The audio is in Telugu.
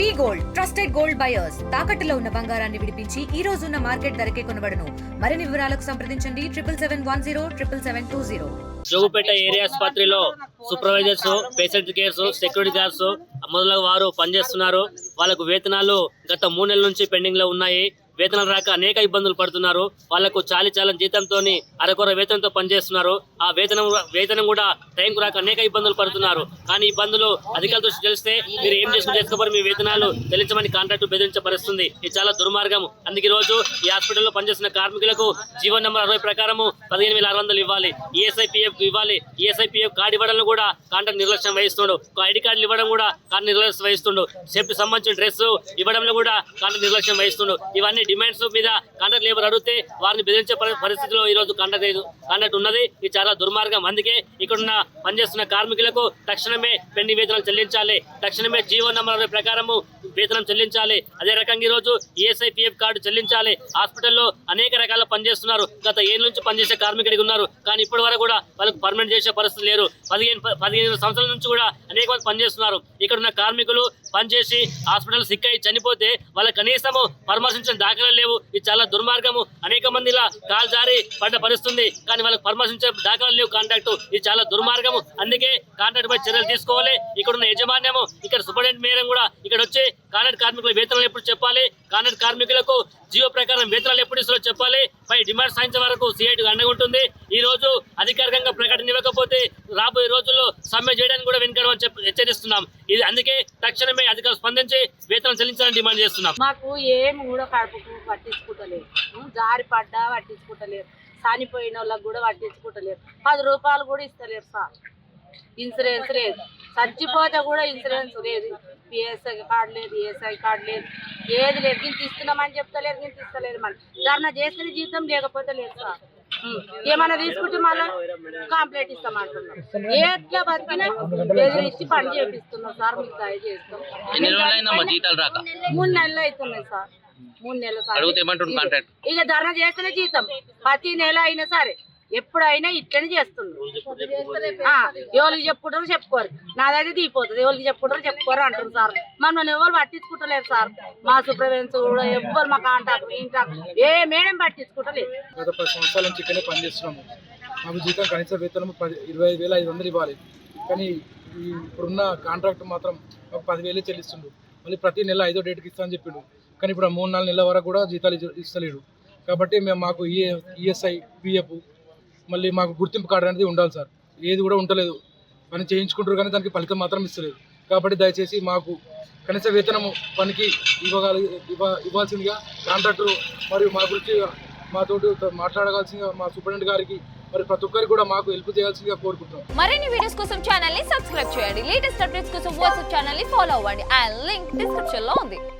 We gold trusted gold buyers. తాకట్టులో ఉన్న బంగారాన్ని విడిపించి ఈ రోజు ఉన్న మార్కెట్ ధరకే కొనబడను. మరిన్ని వివరాలకు సంప్రదించండి. Triple seven one zero triple seven two zero. Jogupeta area ఆసుపత్రిలో supervisors patient cares security guards మొదలగు వారు పనిచేస్తున్నారు. వాళ్ళకు వేతనాలు గత మూడు నెలల నుంచి పెండింగ్లో ఉన్నాయి. వేతనాలు రాక అనేక ఇబ్బందులు పడుతున్నారు. వాళ్ళకు చాలి చాలని జీతంతో అరకొర వేతనంతో పనిచేస్తున్నారు. ఆ వేతనం వేతనం కూడా టైంకు రాక అనేక ఇబ్బందులు పడుతున్నారు. కానీ ఇబ్బందులు అధికారుల దృష్టి తెలిస్తే మీరు ఏం చేసుకుని చేసుకోబోరు మీ వేతనాలు చెల్లించమని కాంట్రాక్ట్ బెదిరించబరుస్తుంది. ఇది చాలా దుర్మార్గం. అందుకే ఈ రోజు ఈ హాస్పిటల్లో పనిచేస్తున్న కార్మికులకు జీవో నెంబర్ అరవై ప్రకారము పదిహేను వేల ఆరు వందలు ఇవ్వాలి. ఈఎస్ఐపిఎఫ్ ఇవ్వాలి. ఈఎస్ఐపిఎఫ్ కార్డు ఇవ్వడం కూడా కాంట్రాక్ట్ నిర్లక్ష్యం వహిస్తుండు. ఒక ఐడి కార్డులు ఇవ్వడం కూడా కాంట్రాక్ట్ నిర్లక్ష్యం వహిస్తుండు. సేఫ్టీ సంబంధించిన డ్రెస్ ఇవ్వడంలో కూడా కాంట్రాక్ట్ నిర్లక్ష్యం వహిస్తుండు. ఇవన్నీ డిమాండ్స్ మీద కాంట్రాక్ట్ లేబర్ అడిగితే వారిని బెదిరించే పరిస్థితిలో ఈ రోజు కాంట్రాక్ట్ లేదు- కాంట్రాక్ట్ ఉన్నది ఇది చాలా దుర్మార్గం. అందుకే ఇక్కడున్న పనిచేస్తున్న కార్మికులకు తక్షణమే పెండింగ్ వేతనాలు చెల్లించాలి. తక్షణమే జీవో నెంబర్ ప్రకారము వేతనం చెల్లించాలి. అదే రకంగా ఈ రోజు ఈఎస్ఐ పిఎఫ్ కార్డు చెల్లించాలి. హాస్పిటల్లో అనేక రకాల పనిచేస్తున్నారు. గత ఏళ్ళ నుంచి పనిచేసే కార్మికుడికి ఉన్నారు. కానీ ఇప్పటి వరకు కూడా వాళ్ళకు పర్మనెంట్ చేసే పరిస్థితి లేరు పదిహేను పదిహేను సంవత్సరాల నుంచి కూడా అనేక మంది పనిచేస్తున్నారు. ఇక్కడ ఉన్న కార్మికులు పనిచేసి హాస్పిటల్ సిక్ అయి చనిపోతే వాళ్ళ కనీసము పరామర్శించిన దాఖలు లేవు. ఇది చాలా దుర్మార్గము. అనేక మంది ఇలా కాలు జారి పడ్డ పరిస్థితుంది. కానీ వాళ్ళకి పరామర్శించే దాఖలు లేవు. కాంట్రాక్ట్ ఇది చాలా దుర్మార్గము. అందుకే కాంట్రాక్ట్ పై చర్యలు తీసుకోవాలి. ఇక్కడ ఉన్న యజమాన్యము ఇక్కడ సూపరింటెండెంట్ మేరం కూడా ఇక్కడ వచ్చి కాంట్రాక్ట్ కార్మికుల వేతనాలు ఎప్పుడు చెప్పాలి? కాంట్రాక్ట్ కార్మికులకు జీవో ప్రకారం వేతనాలు ఎప్పుడు ఇస్తారో చెప్పాలి. పై డిమాండ్ సాధించే వరకు సిఐటి అండగా ఉంటుంది. ఈ రోజు అధికారికంగా ప్రకటన ఇవ్వకపోతే రాబోయే రోజుల్లో సమ్మె చేయడానికి కూడా వెనుకడం అని చెప్పి హెచ్చరిస్తున్నాం. ఇది అందుకే తక్షణమే అధికారులు స్పందించి వేతనం చెల్లించాలని డిమాండ్ చేస్తున్నాం. మాకు ఏం కూడా కడుపుకు పట్టించుకుంటలేదు. జారి పడ్డా పట్టించుకుంటలేరు. చనిపోయిన వాళ్ళకి కూడా పట్టించుకుంటలేరు. పది రూపాయలు కూడా ఇస్తలేరు సార్. ఇన్సూరెన్స్ లేదు. చచ్చిపోతే కూడా ఇన్సూరెన్స్ లేదు. పిఎస్ఐ కార్డు లేదు ఏఎస్ఐ కార్డు లేదు. ఏది లేదు. ఇంత ఇస్తున్నామని చెప్తలేరు ఇంత ఇస్తలేరు మన ధర్నా చేసిన జీతం లేకపోతే లేదు సార్. ఉం, ఏమన్నా తీసుకుంటే మళ్ళీ కంప్లైంట్ ఇస్తామంటున్నాం. ఎట్లా బతికినా బెదిరించి పని చేపిస్తున్నాం సార్ మీకు దయచేస్తాం మూడు నెలలు అవుతున్నాయి సార్. మూడు నెలలు సార్. ఇక ధర్నా చేస్తేనే జీతం. ప్రతి నెల అయినా సరే. ఎప్పుడైనా ఇట్లనే చేస్తుండ్రు. ఎవరికి చెప్పుకుంటారు చెప్పుకోరు. నాదైతే తీపోతుంది ఎవరికి చెప్పుకుంటారో చెప్పుకోరు అంటారు సార్. మనం ఎవరు పట్టించుకుంటలేరు సార్. మా సూపర్వెన్స్ కూడా ఎవ్వరు మా కాంటాక్ట్ ఇంటాక్ట్ ఏ మేడం పట్టించుకుంటలేదు. గత పది సంవత్సరాల నుంచి ఇక్కడే పనిచేస్తున్నాము. మాకు జీతం కనీస వేతనం పది ఇరవై ఐదు వేల ఐదు వందలు ఇవ్వాలి. కానీ ఈ ఇప్పుడున్న కాంట్రాక్ట్ మాత్రం మాకు పదివేలే చెల్లిస్తుండు. మళ్ళీ ప్రతి నెల ఐదో డేట్కి ఇస్తా అని చెప్పిండు. కానీ ఇప్పుడు మూడు నాలుగు నెలల వరకు కూడా జీతాలు ఇస్తలేడు. కాబట్టి మేము మాకు ఈఎస్ఐ పిఎఫ్ మళ్ళీ మాకు గుర్తింపు కార్డు అనేది ఉండాలి సార్. ఏది కూడా ఉండలేదు. పని చేయించుకుంటారు కానీ దానికి ఫలితం మాత్రం ఇస్తలేదు. కాబట్టి దయచేసి మాకు కనీస వేతనము పనికి ఇవ్వగలి ఇవ్వ ఇవ్వాల్సిందిగా కాంట్రాక్టర్ మరియు మా గురించి మాతోటి మాట్లాడగాల్సిందిగా మా సూపరింటెండెంట్ గారికి మరి ప్రతి ఒక్కరికి కూడా మాకు హెల్ప్ చేయాల్సిందిగా కోరుకుంటున్నాం. మరిన్ని వీడియోస్ కోసం ఛానల్ని సబ్స్క్రైబ్ చేయండి. లేటెస్ట్ అప్డేట్స్ కోసం వాట్సాప్ ఛానల్ని ఫాలో అవ్వండి. అండ్ లింక్ డిస్క్రిప్షన్లో ఉంది.